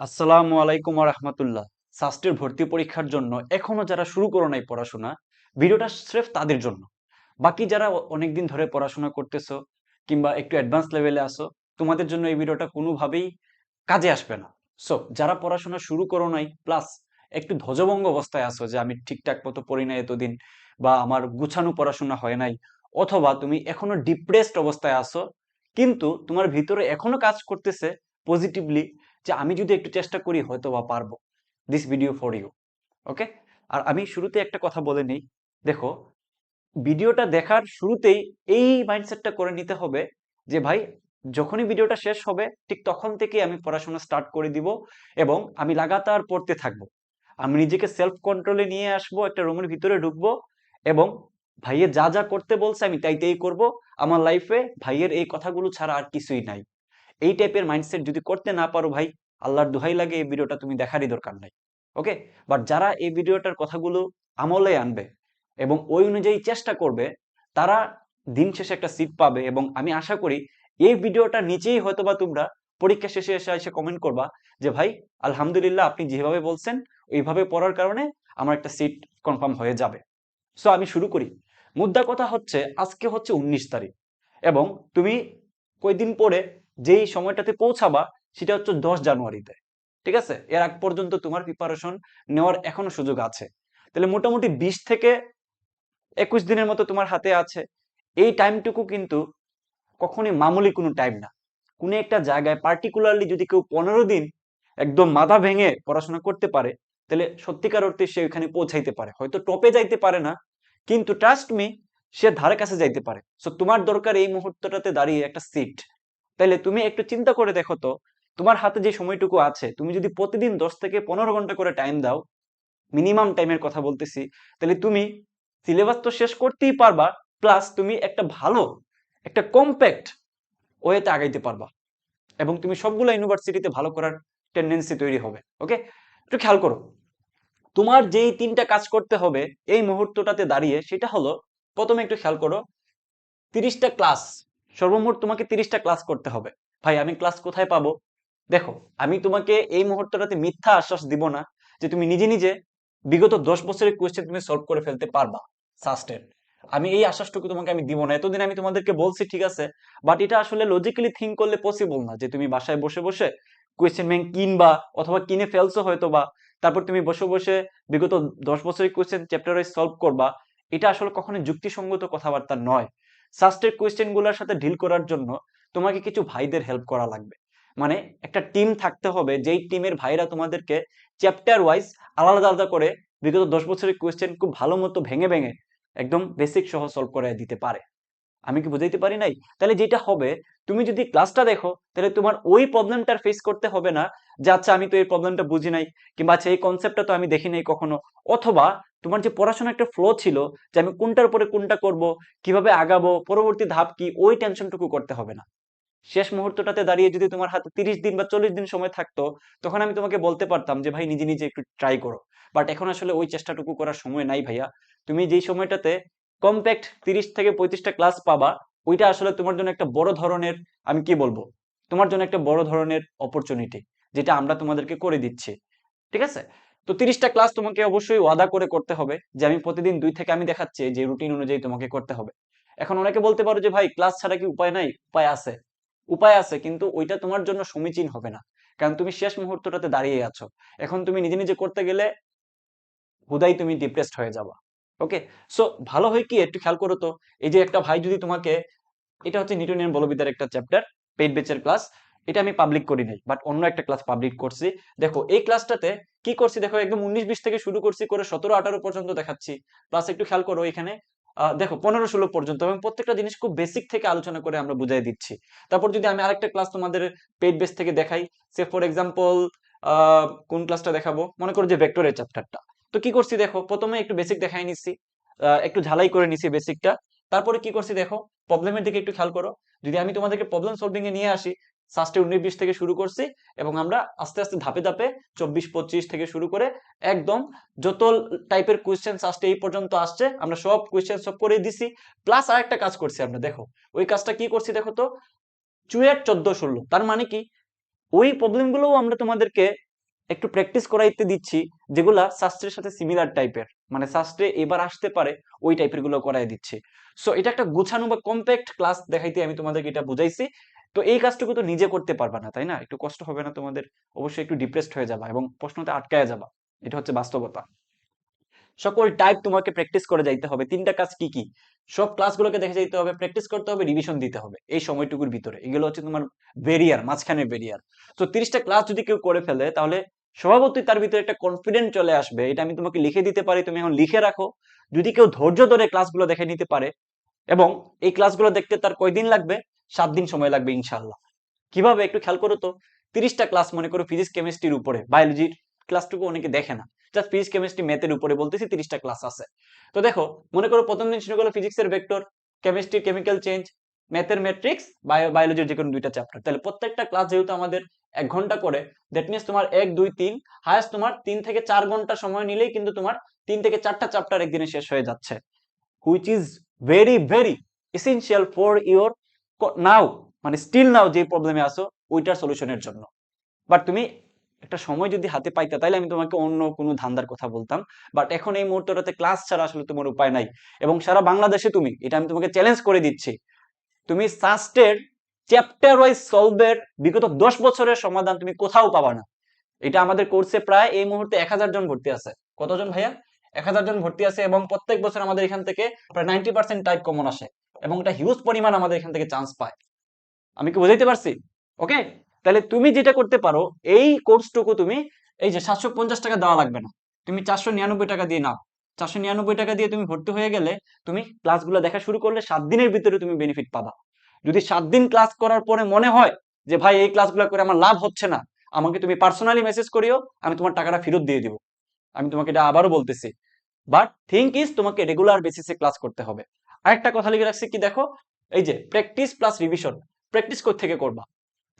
আসসালামু আলাইকুম রহমতুল্লাহ। সাস্টের ভর্তি পরীক্ষার জন্য এখনও যারা শুরু করো নাই পড়াশোনা, ভিডিওটা স্রেফ তাদের জন্য। বাকি যারা অনেকদিন ধরে পড়াশোনা করতেছো কিংবা একটু অ্যাডভান্স লেভেলে আসো তোমাদের জন্য এই ভিডিওটা কোনোভাবেই কাজে আসবে না। সো যারা পড়াশোনা শুরু করো নাই প্লাস একটু ধ্বজভঙ্গ অবস্থায় আসো যে আমি ঠিকঠাক মতো পড়ি নাই এতদিন বা আমার গুছানো পড়াশোনা হয় নাই, অথবা তুমি এখনও ডিপ্রেসড অবস্থায় আসো কিন্তু তোমার ভিতরে এখনও কাজ করতেছে পজিটিভলি যে আমি যদি একটু চেষ্টা করি হয়তো বা পারব this video for you okay আর আমি শুরুতে একটা কথা বলে নিই। দেখো ভিডিওটা দেখার শুরুতেই এই মাইন্ডসেটটা করে নিতে হবে যে, ভাই, যখনই ভিডিওটা শেষ হবে, ঠিক তখন থেকেই আমি পড়াশোনা স্টার্ট করে দিব এবং আমি লাগাতার পড়তে থাকব। আমি নিজেকে সেলফ কন্ট্রোলে নিয়ে আসব, একটা রুমের ভিতরে ঢুকবো এবং ভাইয়ের যা যা করতে বলছে আমি তাই তাই করব। আমার লাইফে ভাইয়ের এই কথাগুলো ছাড়া আর কিছুই নাই। এই টাইপের মাইন্ডসেট যদি করতে না পারো ভাই, আল্লাহর দোহাই লাগে এই ভিডিওটা তুমি দেখারই দরকার নাই ওকে বাট যারা এই ভিডিওটার কথাগুলো আমলে আনবে এবং ওই অনুযায়ী চেষ্টা করবে, তারা দিন শেষে একটা সিট পাবে এবং আমি আশা করি এই ভিডিওটা নিচেই হয়তোবা তোমরা পরীক্ষা শেষে এসে এসে কমেন্ট করবা যে, ভাই, আলহামদুলিল্লাহ আপনি যেভাবে বলছেন, ওইভাবে পড়ার কারণে আমার একটা সিট কনফার্ম হয়ে যাবে। সো আমি শুরু করি। মুদ্রা কথা হচ্ছে, আজকে হচ্ছে উনিশ তারিখ এবং তুমি কয়দিন পরে যেই সময়টাতে পৌঁছাবা, সেটা হচ্ছে দশ জানুয়ারিতে। ঠিক আছে? এর আগ পর্যন্ত তোমার প্রিপারেশন নেওয়ার এখনও সুযোগ আছে। তাহলে মোটামুটি বিশ থেকে একুশ দিনের মতো তোমার হাতে আছে। এই টাইমটুকু কিন্তু কখনোই মামুলি কোনো টাইম না। কোনো একটা জায়গায় পার্টিকুলারলি যদি কেউ পনেরো দিন একদম মাথা ভেঙে পড়াশোনা করতে পারে, তাহলে সত্যিকার অর্থে সে ওইখানে পৌঁছাইতে পারে। হয়তো টপে যাইতে পারে না, কিন্তু ট্রাস্ট মি সে ধারে কাছে যাইতে পারে। সো তোমার দরকার এই মুহূর্তটাতে দাঁড়িয়ে একটা সিট তাইলে তুমি একটু চিন্তা করে দেখো তো, তোমার হাতে যে সময়টুকু আছে, তুমি যদি প্রতিদিন দশ থেকে পনেরো ঘণ্টা করে টাইম দাও মিনিমাম টাইমের কথা বলতেছি তাহলে তুমি সিলেবাস তো শেষ করতেই পারবা প্লাস তুমি একটা ভালো, একটা কম্প্যাক্ট ওয়েতে আগাইতে পারবা এবং তুমি সবগুলো ইউনিভার্সিটিতে ভালো করার টেন্ডেন্সি তৈরি হবে ওকে একটু খেয়াল করো, তোমার যেই তিনটা কাজ করতে হবে, এই মুহূর্তটাতে দাঁড়িয়ে সেটা হলো, প্রথমে একটু খেয়াল করো, তিরিশটা ক্লাস সর্বমোট তোমাকে তিরিশটা ক্লাস করতে হবে। ভাই, আমি ক্লাস কোথায় পাবো? দেখো, আমি তোমাকে এই মুহূর্তটাতে মিথ্যা আশ্বাস দিব না যে তুমি নিজে নিজে বিগত দশ বছরের কোয়েশ্চেন তুমি সলভ করে ফেলতে পারবা সাস্টের আমি এই আশ্বাসটুকু তোমাকে আমি দিব না। এতদিন আমি তোমাদেরকে বলছি, ঠিক আছে বাট এটা আসলে লজিক্যালি থিঙ্ক করলে পসিবল না যে তুমি বাসায় বসে বসে কোয়েশ্চেন ব্যাংক কিনবা অথবা কিনে ফেলছো হয়তো বা তারপর তুমি বসে বসে বিগত দশ বছরের কোয়েশ্চেন চ্যাপ্টার সলভ করবা। এটা আসলে কখনো যুক্তিসঙ্গত কথাবার্তা নয়। সাস্টের কোয়েশ্চেনগুলোর সাথে ডিল করার জন্য তোমাকে কিছু ভাইদের হেল্প করা লাগবে। মানে একটা টিম থাকতে হবে, যেই টিমের ভাইরা তোমাদেরকে চ্যাপ্টার ওয়াইজ আলাদা আলাদা করে বিগত দশ বছরের কোয়েশ্চেন খুব ভালো মতো ভেঙে ভেঙে একদম বেসিক সহ সলভ করে দিতে পারে। আমি কি বুঝাইতে পারি নাই? তাহলে যেটা হবে, তুমি যদি ক্লাসটা দেখো, তাহলে তোমার ওই প্রবলেমটার ফেস করতে হবে না যে আচ্ছা আমি তো এই প্রবলেমটা বুঝি নাই কিংবা আচ্ছা এই কনসেপ্টটা তো আমি দেখি নাই কখনো অথবা, তোমার যে পড়াশোনা একটা ফ্লো ছিল, যে আমি কোনটার পরে কোনটা করব, কীভাবে আগাবো, পরবর্তী ধাপ কি, ওই টেনশনটুকু করতে হবে না। শেষ মুহূর্তটাতে দাঁড়িয়ে যদি তোমার হাতে তিরিশ দিন বা চল্লিশ দিন সময় থাকতো, তখন আমি তোমাকে বলতে পারতাম যে, ভাই, নিজে নিজে একটু ট্রাই করো। বাট এখন আসলে ওই চেষ্টাটুকু করার সময় নাই ভাইয়া। তুমি যেই সময়টাতে কমপ্যাক্ট তিরিশ থেকে পঁয়ত্রিশটা ক্লাস পাবা। ওইটা আসলে তোমার জন্য একটা বড় ধরনের, আমি কি বলব? তোমার জন্য একটা বড় ধরনের অপরচুনিটি যেটা আমরা তোমাদেরকে করে দিচ্ছি। ঠিক আছে? তো তিরিশটা ক্লাস তোমাকে অবশ্যই ওয়াদা করে করতে হবে, যে আমি প্রতিদিন দুই থেকে আমি দেখাচ্ছি যে রুটিন অনুযায়ী তোমাকে করতে হবে। এখন অনেকে বলতে পারো যে, ভাই ক্লাস ছাড়া কি উপায় নাই? উপায় আছে। উপায় আছে, কিন্তু ওইটা তোমার জন্য সমীচীন হবে না। কারণ তুমি শেষ মুহূর্তটাতে দাঁড়িয়ে আছো। এখন তুমি নিজে নিজে করতে গেলে হুদাই তুমি ডিপ্রেসড হয়ে যাবা। ওকে সো ভালো হয় কি? একটু খেয়াল করো তো। এই যে একটা ভাই যদি তোমাকে, এটা হচ্ছে নিউটনিয়ান বলবিদ্যার একটা চ্যাপ্টার পেইড বেচের ক্লাস এটা আমি পাবলিক করি নাই বাট অন্য একটা ক্লাস পাবলিক করছি। দেখো, এই ক্লাসটাতে কি করছি? দেখো, একদম উনিশ বিশ থেকে শুরু করছি, করে সতেরো আঠারো পর্যন্ত দেখাচ্ছি। প্লাস একটু খেয়াল করো এখানে দেখো, পনেরো ষোলো পর্যন্ত এবং প্রত্যেকটা জিনিস খুব বেসিক থেকে আলোচনা করে আমরা বুঝাই দিচ্ছি। তারপর যদি আমি আরেকটা ক্লাস তোমাদের পেইড বেস থেকে দেখাই সে ফর এক্সাম্পল কোন ক্লাসটা দেখাবো? মনে করো যে ভেক্টরের চ্যাপ্টারটা তো কি করছি দেখো? প্রথমে একটু বেসিক দেখাই নিচ্ছি। একটু ঝালাই করে নিছি বেসিকটা তারপরে কি করছি দেখো? প্রবলেমের দিকে একটু খেয়াল করো। যদি আমি তোমাদেরকে প্রবলেম সলভিং এ নিয়ে আসি সাস্টে উনিশ বিশ থেকে শুরু করছি এবং আমরা আস্তে আস্তে ধাপে ধাপে চব্বিশ পঁচিশ থেকে শুরু করে একদম যত টাইপের কোয়েশ্চেন সাস্টে এই পর্যন্ত আসছে, আমরা সব কোয়েশ্চেন সব করে দিছি। প্লাস আর একটা কাজ করছি আমরা, দেখো। ওই কাজটা কি করছি দেখো তো? চুয়েট চোদ্দ, ষোলো। তার মানে কি? ওই প্রবলেমগুলোও আমরা তোমাদেরকে একটু প্র্যাকটিস করাইতে দিচ্ছি, যেগুলা শাস্ত্রের সাথে সিমিলার টাইপের মানে শাস্ত্রে এবার আসতে পারে, ওই টাইপেরগুলো করাই দিচ্ছি। সো এটা একটা গুছানো বা কম্প্যাক্ট ক্লাস দেখাইতে আমি তোমাদেরকে এটা বুঝাইছি। তো এই কাজটুকু তো নিজে করতে পারবা না, তাই না? একটু কষ্ট হবে না তোমাদের, অবশ্যই একটু ডিপ্রেসড হয়ে যাবা এবং প্রশ্নতে আটকায় যাবা। এটা হচ্ছে বাস্তবতা। সকল টাইপ তোমাকে প্র্যাকটিস করে যাইতে হবে। তিনটা কাজ কি কি? সব ক্লাসগুলোকে দেখে যাইতে হবে প্র্যাকটিস করতে হবে রিভিশন দিতে হবে। এই সময়টুকুর ভিতরে। এগুলো হচ্ছে তোমার বেরিয়ার মাঝখানে বেরিয়ার তো তিরিশটা ক্লাস যদি কেউ করে ফেলে, তাহলে স্বভাবতই তার ভিতরে একটা কনফিডেন্ট চলে আসবে, এটা আমি তোমাকে লিখে দিতে পারি, তুমি এখন লিখে রাখো। যদি কেউ ধৈর্য ধরে ক্লাসগুলো দেখে নিতে পারে এবং এই ক্লাসগুলো দেখতে তার কয়দিন লাগবে? সাত দিন সময় লাগবে ইনশাল্লাহ কীভাবে? একটু খেয়াল করো তো। তিরিশটা ক্লাস মনে করো ফিজিক্স কেমিস্ট্রির উপরে বায়োলজির ক্লাসটুকু অনেকে দেখে না। জাস্ট ফিজিক্স কেমিস্ট্রি ম্যাথের উপরে বলতেছি তিরিশটা ক্লাস আছে। তো দেখো, মনে করো প্রথম দিন শুরু করল ফিজিক্সের ভেক্টর কেমিস্ট্রি কেমিক্যাল চেঞ্জ ম্যাথের ম্যাট্রিক্স বায়ো বায়োলজির যে কোনো দুইটা চ্যাপ্টার তাহলে প্রত্যেকটা ক্লাস যেহেতু আমাদের এক ঘণ্টা করে দ্যাট মিনস তোমার এক, দুই, তিন হায়েস্ট তোমার তিন থেকে চার ঘণ্টা সময় নিলেই কিন্তু তোমার তিন থেকে চারটা চ্যাপ্টার একদিনে শেষ হয়ে যাচ্ছে। Which is very very essential for your now মানে স্টিল নাও যে প্রবলেমে আসো ওইটার সলিউশনের জন্য। বাট তুমি একটা সময় যদি হাতে পাইতে, তাইলে আমি তোমাকে অন্য কোনো ধান্দার কথা বলতাম। বাট এখন এই মুহূর্তটাতে ক্লাস ছাড়া আসলে তোমার উপায় নাই। এবং সারা বাংলাদেশে তুমি, এটা আমি তোমাকে চ্যালেঞ্জ করে দিচ্ছি। তুমি সাস্টের চ্যাপ্টার ওয়াইজ সলভের বিগত দশ বছরের সমাধান তুমি কোথাও পাবা না। এটা আমাদের কোর্সে প্রায় এই মুহূর্তে এক হাজার জন ভর্তি আছে। কতজন ভাইয়া? এক হাজার জন ভর্তি আছে এবং প্রত্যেক বছর আমাদের এখান থেকে প্রায় নাইনটি পার্সেন্ট টাইপ কমন আসে এবং এটা হিউজ পরিমাণ আমাদের এখান থেকে চান্স পায়। আমি কি বুঝাইতে পারছি? ওকে তাহলে তুমি যেটা করতে পারো, এই কোর্সটুকু তুমি এই যে সাতশো পঞ্চাশ টাকা দেওয়া লাগবে না। তুমি চারশো নিরানব্বই টাকা দিয়ে নাও। চারশো নিরানব্বই টাকা দিয়ে তুমি ভর্তি হয়ে গেলে তুমি ক্লাসগুলো দেখা শুরু করলে সাত দিনের ভিতরে তুমি বেনিফিট পাবা। যদি সাত দিন ক্লাস করার পরে মনে হয় যে, ভাই, এই ক্লাসগুলো করে আমার লাভ হচ্ছে না, আমাকে তুমি পার্সোনালি মেসেজ করিও, আমি তোমার টাকাটা ফেরত দিয়ে দিব। আমি তোমাকে এটা আবারও বলতেছি। বাট থিঙ্ক ইজ তোমাকে রেগুলার বেসিসে ক্লাস করতে হবে। আরেকটা কথা লিখে রাখছি কি দেখো? এই যে প্র্যাকটিস প্লাস রিভিশন প্র্যাকটিস থেকে করবা?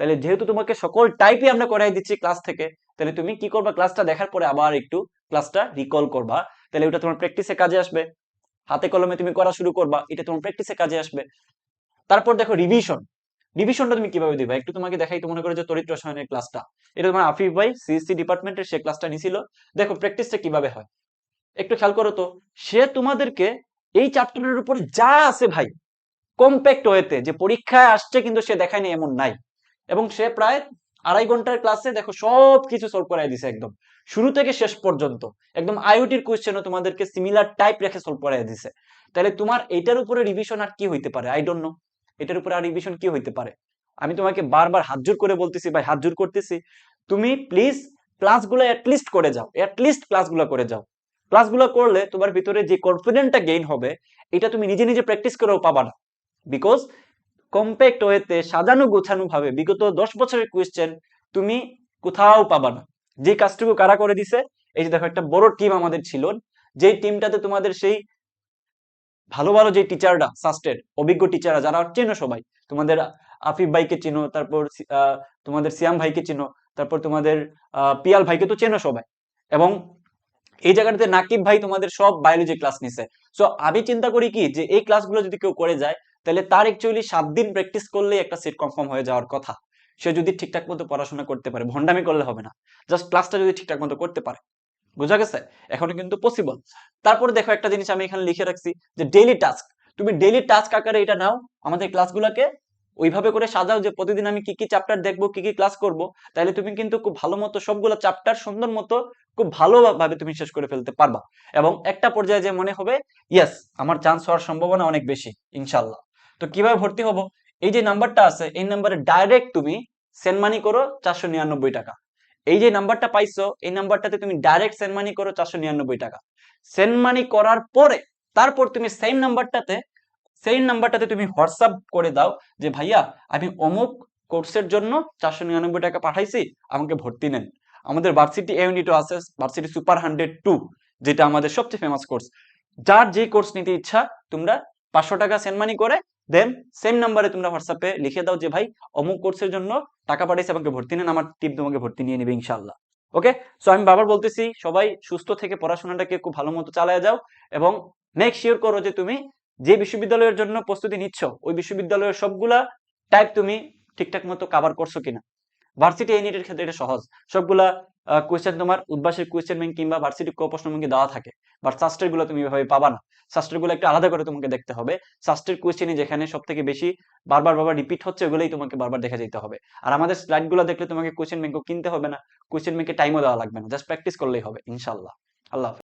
তাহলে যেহেতু তোমাকে সকল টাইপই আমরা করাই দিচ্ছি ক্লাস থেকে, তাহলে তুমি কি করবা? ক্লাসটা দেখার পরে আবার একটু ক্লাসটা রিকল করবা। তাহলে ওটা তোমার প্র্যাকটিসে কাজে আসবে। হাতে কলমে তুমি করা শুরু করবা, এটা তোমার প্র্যাকটিসে কাজে আসবে। তারপর দেখো রিভিশন রিভিশনটা তুমি কীভাবে দিবা? একটু তোমাকে দেখাই, তো মনে করো যে তরিত রসায়নের ক্লাসটা এটা তোমার আফিফ ভাই সিএসসি ডিপার্টমেন্টের সে ক্লাসটা নিছিল। দেখো প্র্যাকটিসটা কীভাবে হয়? একটু খেয়াল করো তো, সে তোমাদেরকে এই চ্যাপ্টারের উপর যা আছে ভাই কম্প্যাক্ট ওয়েতে যে পরীক্ষায় আসছে কিন্তু সে দেখায়নি এমন নাই। এবং সে প্রায় আড়াই ঘণ্টার ক্লাসে দেখো সব কিছু সলভ করাই দিছে একদম। শুরু থেকে শেষ পর্যন্ত। একদম আইওটির কোয়েশ্চেনও তোমাদেরকে সিমিলার টাইপ রেখে সলভ করাই দিছে। তাহলে তোমার এটার উপরে রিভিশন আর কি হইতে পারে? আই ডোন্ট নো এটার উপরে আর রিভিশন কি হইতে পারে? আমি তোমাকে বারবার হাত জোর করে বলতেছি, ভাই, হাত জোর করতেছি। তুমি প্লিজ ক্লাসগুলো অ্যাটলিস্ট করে যাও অ্যাটলিস্ট ক্লাসগুলো করে যাও। ক্লাসগুলো করলে তোমার ভিতরে যে কনফিডেন্টটা গেইন হবে, এটা তুমি নিজে নিজে প্র্যাকটিস করেও পাবা না। বিকজ কম্প্যাক্ট ওয়েতে সাজানো গোছানো ভাবে বিগত দশ বছরের কোয়েশ্চেন তুমি কোথাও পাবা না। যে কাজটুকু কারা করে দিছে? এই যে দেখো, একটা বড় টিম আমাদের ছিল। যে টিমটাতে তোমাদের সেই ভালো ভালো যে টিচাররা সাস্টের অভিজ্ঞ টিচাররা যারা চেনো সবাই, তোমাদের আফিফ ভাইকে চিনো, তারপর তোমাদের সিয়াম ভাইকে চিনো, তারপর তোমাদের পিয়াল ভাইকে তো চেনো সবাই। এবং এই জায়গাটাতে নাকিব ভাই তোমাদের সব বায়োলজি ক্লাস নিছে। সো আমি চিন্তা করি কি, যে এই ক্লাসগুলো যদি কেউ করে যায়, তাহলে তার অ্যাকচুয়ালি সাত দিন প্র্যাকটিস করলেই একটা সিট কনফার্ম হয়ে যাওয়ার কথা। সে যদি ঠিকঠাক মতো পড়াশোনা করতে পারে ভন্ডামি করলে হবে না। জাস্ট ক্লাসটা যদি ঠিকঠাক মতো করতে পারে। বোঝা গেছে? এখনও কিন্তু পসিবল তারপরে দেখো একটা জিনিস আমি এখানে লিখে রাখছি যে ডেইলি টাস্ক তুমি ডেইলি টাস্ক আকারে এটা নাও, আমাদের ক্লাসগুলোকে ওইভাবে করে সাজাও যে প্রতিদিন আমি কি কি চ্যাপ্টার দেখব, কি কি ক্লাস করব তাহলে তুমি কিন্তু খুব ভালো মতো সবগুলো চ্যাপ্টার সুন্দর মতো খুব ভালোভাবে তুমি শেষ করে ফেলতে পারবা। এবং একটা পর্যায়ে যে মনে হবে ইয়েস আমার চান্স হওয়ার সম্ভাবনা অনেক বেশি ইনশাল্লাহ তো কীভাবে ভর্তি হব? এই যে নাম্বারটা আছে, এই নাম্বারে ডাইরেক্ট তুমি সেন্ড মানি করো চারশো নিরানব্বই টাকা। এই যে নাম্বারটা পাইছো, এই নাম্বারটাতে তুমি ডাইরেক্ট সেন্ড মানি করো চারশো নিরানব্বই টাকা। সেন্ড মানি করার পরে, তারপর তুমি সেম নাম্বারটাতে সেই নাম্বারটাতে তুমি হোয়াটসঅ্যাপ করে দাও যে, ভাইয়া, আমি অমুক কোর্সের জন্য চারশো নিরানব্বই টাকা পাঠাইছি, আমাকে ভর্তি নেন। আমাদের ভার্সিটি ইউনিটও আছে ভার্সিটি সুপার হান্ড্রেড টু যেটা আমাদের সবচেয়ে ফেমাস কোর্স যার যে কোর্স নিতে ইচ্ছা, তোমরা পাঁচশো টাকা সেন্ড মানি করে দেন সেম নাম্বারে তোমরা হোয়াটসঅ্যাপে লিখে দাও যে, ভাই, অমুক কোর্সের জন্য টাকা পাঠাইছে, আমাকে ভর্তি নেন, আমার টিপ তোমাকে ভর্তি নিয়ে নেবে ইনশাল্লাহ ওকে সো আমি বাবার বলতেছি, সবাই সুস্থ থেকে পড়াশোনাটাকে খুব ভালো মতো চালায় যাও এবং মেক শিওর করো যে, তুমি যে বিশ্ববিদ্যালয়ের জন্য প্রস্তুতি নিচ্ছ, ওই বিশ্ববিদ্যালয়ের সবগুলা টাইপ তুমি ঠিকঠাক মতো কাভার করছ কিনা। ভার্সিটি ইউনিটের ক্ষেত্রে এটা সহজ। সবগুলা কোয়েশ্চেন তোমার উদ্ভাসের কোয়েশ্চেন ব্যাংক কিংবা ভার্সিটি ক প্রশ্ন ব্যাংকে দেওয়া থাকে। বাট সাস্টেরগুলো তুমি এভাবে পাবা না। সাস্টেরগুলো একটু আলাদা করে তোমাকে দেখতে হবে। সাস্টের কোয়েশ্চেনই যেখানে সব থেকে বেশি বারবার বারবার রিপিট হচ্ছে, ওগুলোই তোমাকে বারবার দেখা যেতে হবে। আর আমাদের স্লাইডগুলো দেখলে তোমাকে কোয়েশ্চেন ব্যাংকও কিনতে হবে না। কোয়েশ্চেন ব্যাংকে টাইমও দেওয়া লাগবে না। জাস্ট প্র্যাকটিস করলেই হবে ইনশাল্লাহ আল্লাহ